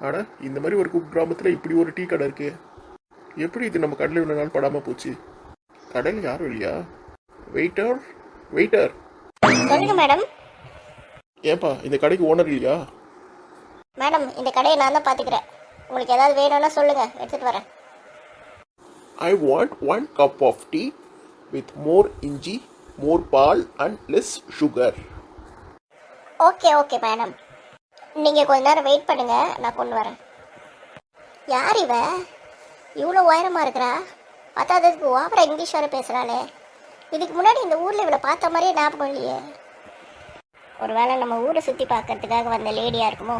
அட இந்த மாதிரி ஒரு குக்கிராமத்தில் இப்படி ஒரு டீ கடை இருக்கே. எப்படி இது நம்ம கடையில் இவ்வளோ நாள் படாமல் போச்சு? கடையில் யாரும் இல்லையா வெயிட்டர் வெயிட்டர் சொல்லுங்க மேடம் ஏன்பா இந்த கடைக்கு ஓனர் இல்லையா? மேடம் இந்த கடையை நான் தான் பார்த்துக்கிறேன் உங்களுக்கு ஏதாவது வேணும்னா சொல்லுங்க எடுத்துட்டு வரேன். I want one cup of tea with more inji more paal and less sugar okay okay madam நீங்கள் கொஞ்ச நேரம் வெயிட் பண்ணுங்க. நான் கொண்டு வரேன். யார் இவ? இவ்வளோ உயரமாக இருக்கிறா? பத்தாததுக்கு ஓவரா இங்கிலீஷ் வர பேசுகிறாளே இதுக்கு முன்னாடி இந்த ஊரில் இவளை பார்த்த மாதிரியே ஞாபகம் இல்லையே. ஒருவேளை நம்ம ஊரை சுற்றி பார்க்கறதுக்காக வந்த லேடியாக இருக்குமோ?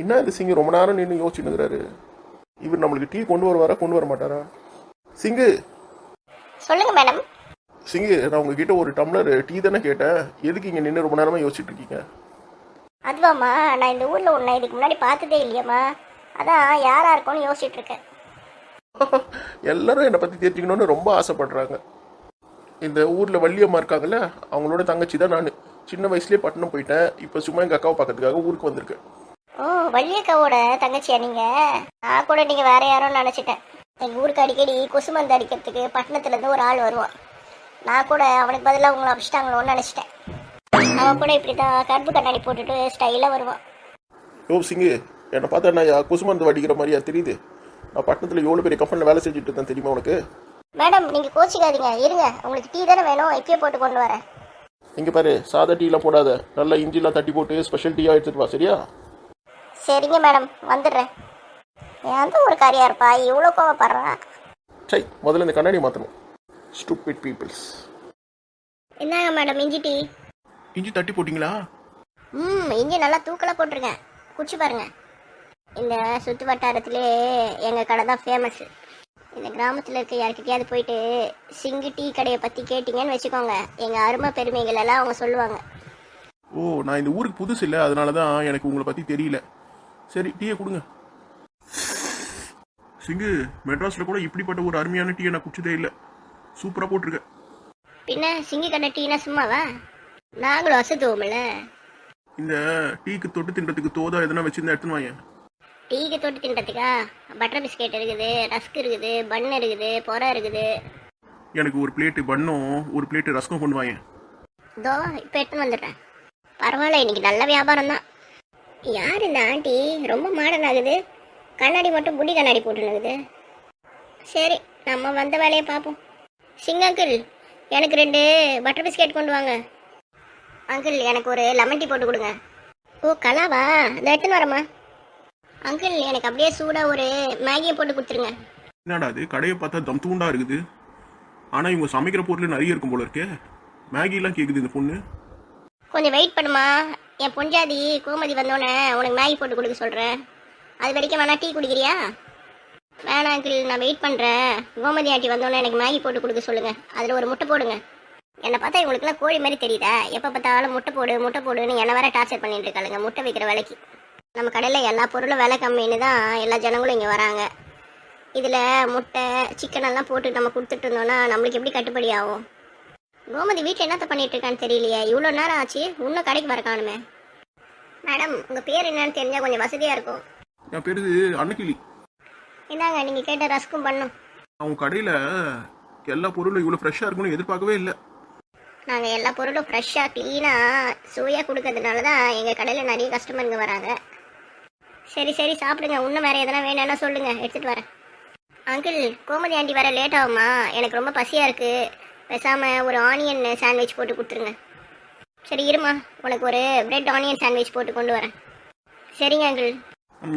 என்ன இந்த சிங்கு? ரொம்ப நேரம் நின்று யோசிச்சுனுங்கிறாரு இவர் நம்மளுக்கு டீ கொண்டு வருவாரா கொண்டு வர மாட்டாரா? சிங்கு! சொல்லுங்க மேடம் சிங்கு நான் உங்ககிட்ட ஒரு டம்ளர் டீ தானே கேட்டேன். எதுக்கு இங்கே நின்று ரொம்ப நேரமாக யோசிச்சுட்டு இருக்கீங்க? அதுவாம்மா நான் இந்த ஊரில் உன்னை இதுக்கு முன்னாடி பார்த்ததே இல்லையம்மா. அதான் யாராக இருக்கும்னு யோசிச்சுட்டு இருக்கேன் எல்லாரும் என்னை பற்றி தெரிஞ்சுக்கணும்னு ரொம்ப ஆசைப்படுறாங்க. இந்த ஊரில் வள்ளியம்மா இருக்காங்கல்ல அவங்களோட தங்கச்சி தான் நான். சின்ன வயசுலேயே பட்டணம் போயிட்டேன். இப்போ சும்மா எங்கள் அக்காவை பார்க்கறதுக்காக ஊருக்கு வந்திருக்கேன். ஓ வள்ளியக்காவோட தங்கச்சியா நீங்க? நான் கூட நீங்க வேற யாரும் நினைச்சிட்டேன். எங்க ஊருக்கு அடிக்கடி கொசு மருந்து அடிக்கிறதுக்கு பட்டணத்துல இருந்து ஒரு ஆள் வருவான். நான் கூட அவனுக்கு பதிலாக உங்களை அபிச்சிட்டாங்களோன்னு நினைச்சிட்டேன். அவன் கூட இப்படிதான் கருப்பு கண்ணாடி போட்டுட்டு ஸ்டைலா வருவான் யோ சிங்கு என்னை பார்த்தா நான் குசுமந்து வடிக்கிற மாதிரியா தெரியுது. நான் பட்டணத்தில் எவ்வளோ பெரிய கம்பெனியில் வேலை செஞ்சுட்டு இருந்தேன் தெரியுமா உனக்கு? மேடம் நீங்க கோச்சிக்காதீங்க. இருங்க உங்களுக்கு டீ தானே வேணும். இப்பயே போட்டு கொண்டு வரேன். இங்கே பாரு சாதா டீலாம் போடாத. நல்லா இஞ்சிலாம் தட்டி போட்டு ஸ்பெஷல் டீயாக எடுத்துட்டு வா சரியா? சரிங்க மேடம் வந்துடுறேன். எந்த ஒரு காரியா இருப்பா? இவ்வளோ கோவப்படுறா. சை முதல்ல இந்த கண்ணாடி மாற்றணும் ஸ்டூபிட் பீப்புள்ஸ் என்னங்க மேடம் இஞ்சி டீ? இஞ்சி தட்டி போட்டிங்களா? ம் இஞ்சி நல்லா தூக்கலாக போட்டிருக்கேன். குடிச்சு பாருங்க. இந்த சுற்று வட்டாரத்திலே எங்கள் கடை தான் ஃபேமஸ் இந்த கிராமத்தில் இருக்க யார்கிட்டயாவது போயிட்டு சிங்கு டீ கடையை பற்றி கேட்டிங்கன்னு வச்சுக்கோங்க. எங்கள் அருமை பெருமைகள் எல்லாம் அவங்க சொல்லுவாங்க. ஓ நான் இந்த ஊருக்கு புதுசு இல்லை அதனால தான் எனக்கு உங்களை பற்றி தெரியல. சரி டீயை கொடுங்க. சிங்கு மெட்ராஸில் கூட இப்படிப்பட்ட ஒரு அருமையான டீயை நான் குடிச்சதே இல்லை. சூப்பராக போட்டிருக்கேன் பின்ன சிங்கு கடை டீனா சும்மாவா? நாங்களும் வசதுவோம்ல இந்த டீக்கு தொட்டு தின்றதுக்கு தோதா எதனா வச்சிருந்தா எடுத்துன்னு வாங்க டீக்கு தொட்டு தின்றதுக்கா? பட்டர் பிஸ்கெட் இருக்குது ரஸ்க் இருக்குது பன் இருக்குது பொறை இருக்குது. எனக்கு ஒரு பிளேட்டு பண்ணும் ஒரு பிளேட்டு ரசகம் கொண்டு வாங்க இதோ இப்போ எடுத்துன்னு வந்துடுறேன். பரவாயில்ல இன்னைக்கு நல்ல வியாபாரம் தான் யார் இந்த ஆண்டி? ரொம்ப மாடர்ன் ஆகுது. கண்ணாடி மட்டும் புடி கண்ணாடி போட்டுனுக்குது சரி நம்ம வந்த வேலையை பார்ப்போம். சிங் அங்கிள் எனக்கு ரெண்டு பட்டர் பிஸ்கெட் கொண்டு வாங்க. அங்கிள் எனக்கு ஒரு லெமன் டீ போட்டு கொடுங்க. ஓ கலாவா? இந்த எடுத்துன்னு வரமா அங்கிள் எனக்கு அப்படியே சூடாக ஒரு மேகியை போட்டு கொடுத்துருங்க. என்னடா அது கடையை பார்த்தா தம் தூண்டா இருக்குது. ஆனால் இவங்க சமைக்கிற பொருள் நிறைய இருக்கும் போல இருக்கே. மேகிலாம் கேட்குது இந்த பொண்ணு. கொஞ்சம் வெயிட் பண்ணுமா என் பொஞ்சாதி கோமதி வந்தோடனே உனக்கு மேகி போட்டு கொடுக்க சொல்கிறேன் அது வரைக்கும் வேணா டீ குடிக்கிறியா? வேணாம் அங்கிள் நான் வெயிட் பண்ணுறேன் கோமதி ஆண்டி வந்தோடனே எனக்கு மேகி போட்டு கொடுக்க சொல்லுங்கள் அதில் ஒரு முட்டை போடுங்க. என்னை பார்த்தா இவங்களுக்குலாம் கோழி மாதிரி தெரியுதா? எப்போ பார்த்தாலும் முட்டை போடு முட்டை போடுன்னு என்னை வேற டார்ச்சர் பண்ணிட்டு இருக்காளுங்க முட்டை வைக்கிற விலைக்கு. நம்ம கடையில் எல்லா பொருளும் விலை கம்மின்னு தான் எல்லா ஜனங்களும் இங்கே வராங்க. இதில் முட்டை சிக்கன் எல்லாம் போட்டு நம்ம கொடுத்துட்டு இருந்தோம்னா நம்மளுக்கு எப்படி கட்டுப்படி ஆகும்? கோமதி வீட்டில் என்னத்த பண்ணிட்டு இருக்கான்னு தெரியலையே. இவ்வளோ நேரம் ஆச்சு இன்னும் கடைக்கு வர காணுமே. மேடம் உங்கள் பேர் என்னன்னு தெரிஞ்சால் கொஞ்சம் வசதியாக இருக்கும். என் பேரு அன்னக்கிளி. இந்தாங்க நீங்கள் கேட்ட ரஸ்க்கும் பண்ணும். அவங்க கடையில் எல்லா பொருளும் இவ்வளோ ஃப்ரெஷ்ஷாக இருக்கும்னு எதிர்பார்க்கவே இல்லை. நாங்கள் எல்லா பொருளும் ஃப்ரெஷ்ஷாக க்ளீனாக சுவையாக கொடுக்கறதுனால தான் எங்கள் கடையில் நிறைய கஸ்டமருங்க வராங்க. சரி சரி சாப்பிடுங்க. இன்னும் வேறு எதனா வேணும்னா சொல்லுங்கள் எடுத்துகிட்டு வரேன். அங்கிள் கோமதி ஆண்டி வர லேட் ஆகுமா? எனக்கு ரொம்ப பசியாக இருக்குது பேசாமல் ஒரு ஆனியன் சாண்ட்விச் போட்டு கொடுத்துருங்க. சரி இருமா. உனக்கு ஒரு பிரெட் ஆனியன் சாண்ட்விச் போட்டு கொண்டு வரேன். சரிங்க அங்கிள்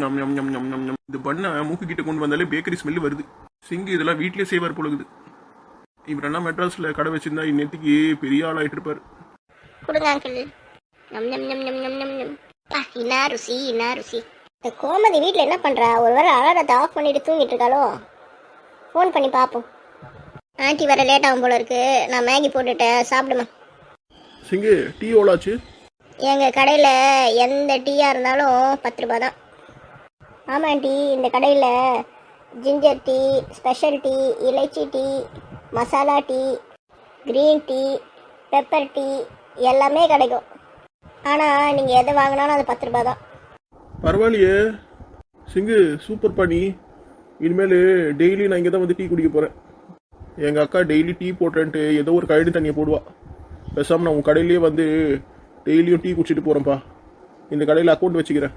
நம் நம் நம் நம் நம் இந்த பண்ணை மூக்கு கிட்ட கொண்டு வந்தாலே பேக்கரி ஸ்மெல் வருது. சிங்கு இதெல்லாம் வீட்லயே செய்வார் பொழுது இவர் என்ன மெட்ராஸில் கடை வச்சிருந்தா இன்னத்துக்கு பெரிய ஆளாயிட்டு இருப்பார். கொடுங்க அங்கிள் நம் நம் நம் நம் நம் நம் நம். பா என்ன ருசி என்ன ருசி. இந்த கோமதி வீட்டில் என்ன பண்ணுறா ஒரு வேளை அலாரத்தை ஆஃப் பண்ணிட்டு தூங்கிட்டு இருக்காளோ? ஃபோன் பண்ணி பார்ப்போம் ஆண்டி வர லேட் ஆகும் போல இருக்கு. நான் மேகி போட்டுட்டேன். சாப்பிடுமா? சிங்கு டீ எவ்வளோச்சு எங்கள் கடையில் எந்த டீயாக இருந்தாலும் பத்து ரூபா தான். ஆமாம் ஆண்டி. இந்த கடையில் ginger tea special tea elaichi tea masala tea green tea pepper tea எல்லாமே கிடைக்கும். ஆனால் நீங்கள் எதை வாங்கினாலும் அது பத்து ரூபா தான். பரவாயில்லையே. சிங்கு சூப்பர் பண்ணி இனிமேல் டெய்லி நான் இங்கே தான் வந்து டீ குடிக்க போகிறேன் எங்கள் அக்கா டெய்லி டீ போட்டேன்ட்டு ஏதோ ஒரு கழனி தண்ணியை போடுவா. பேசாமல் நான் உங்கள் கடையிலேயே வந்து டெய்லியும் டீ குடிச்சிட்டு போகிறேன்ப்பா இந்த கடையில் அக்கௌண்ட் வச்சுக்கிறேன்.